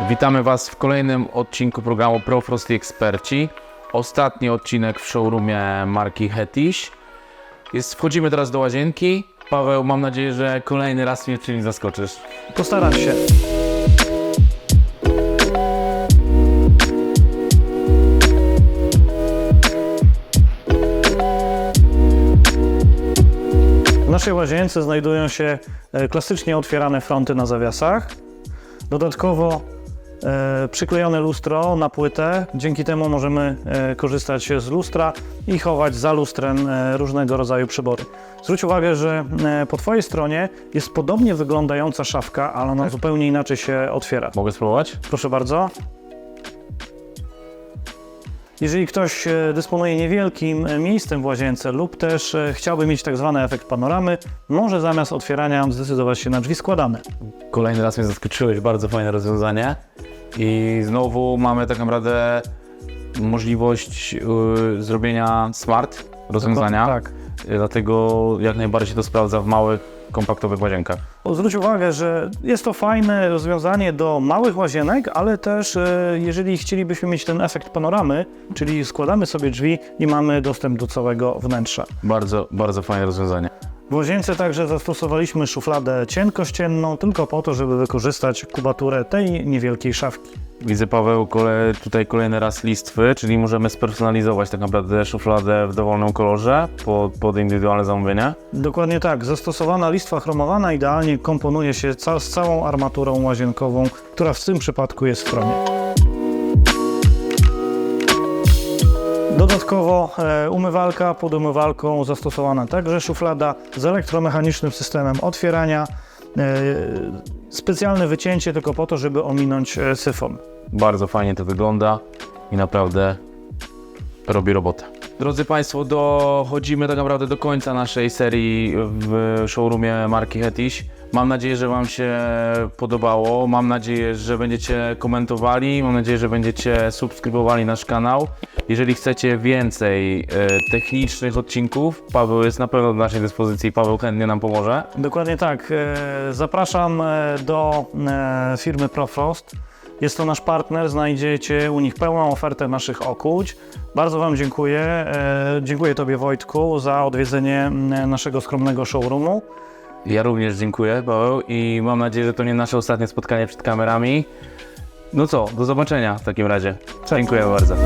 Witamy Was w kolejnym odcinku programu Profrost i Eksperci. Ostatni odcinek w showroomie marki Hetish. Jest, wchodzimy teraz do łazienki. Paweł, mam nadzieję, że kolejny raz mnie czymś zaskoczysz. Postaram się. W naszej łazience znajdują się e, klasycznie otwierane fronty na zawiasach. Dodatkowo przyklejone lustro na płytę. Dzięki temu możemy e, korzystać z lustra i chować za lustrem e, różnego rodzaju przybory. Zwróć uwagę, że e, po Twojej stronie jest podobnie wyglądająca szafka, ale ona zupełnie inaczej się otwiera. Mogę spróbować? Proszę bardzo. Jeżeli ktoś e, dysponuje niewielkim e, miejscem w łazience lub też e, chciałby mieć tak zwany efekt panoramy, może zamiast otwierania zdecydować się na drzwi składane. Kolejny raz mnie zaskoczyłeś, bardzo fajne rozwiązanie. I znowu mamy tak naprawdę możliwość y, zrobienia smart rozwiązania. Tak. Dlatego jak najbardziej to sprawdza w małych, kompaktowych łazienkach. Zwróć uwagę, że jest to fajne rozwiązanie do małych łazienek, ale też e, jeżeli chcielibyśmy mieć ten efekt panoramy, czyli składamy sobie drzwi i mamy dostęp do całego wnętrza. Bardzo, bardzo fajne rozwiązanie. W łazience także zastosowaliśmy szufladę cienkościenną, tylko po to, żeby wykorzystać kubaturę tej niewielkiej szafki. Widzę Paweł kole, tutaj kolejny raz listwy, czyli możemy spersonalizować tak naprawdę szufladę w dowolnym kolorze pod, pod indywidualne zamówienie. Dokładnie tak, zastosowana listwa chromowana idealnie komponuje się ca z całą armaturą łazienkową, która w tym przypadku jest w chromie. Dodatkowo e, umywalka, pod umywalką zastosowana także szuflada z elektromechanicznym systemem otwierania, specjalne wycięcie tylko po to, żeby ominąć e, syfon. Bardzo fajnie to wygląda i naprawdę robi robotę. Drodzy Państwo, dochodzimy tak naprawdę do końca naszej serii w showroomie marki Hetish. Mam nadzieję, że Wam się podobało. Mam nadzieję, że będziecie komentowali. Mam nadzieję, że będziecie subskrybowali nasz kanał. Jeżeli chcecie więcej e, technicznych odcinków, Paweł jest na pewno do naszej dyspozycji. Paweł chętnie nam pomoże. Dokładnie tak. E, Zapraszam e, do firmy Profrost. Jest to nasz partner, znajdziecie u nich pełną ofertę naszych okuć. Bardzo Wam dziękuję. Dziękuję Tobie Wojtku za odwiedzenie naszego skromnego showroomu. Ja również dziękuję, Paweł, i mam nadzieję, że to nie nasze ostatnie spotkanie przed kamerami. No co, do zobaczenia w takim razie. Dziękuję bardzo.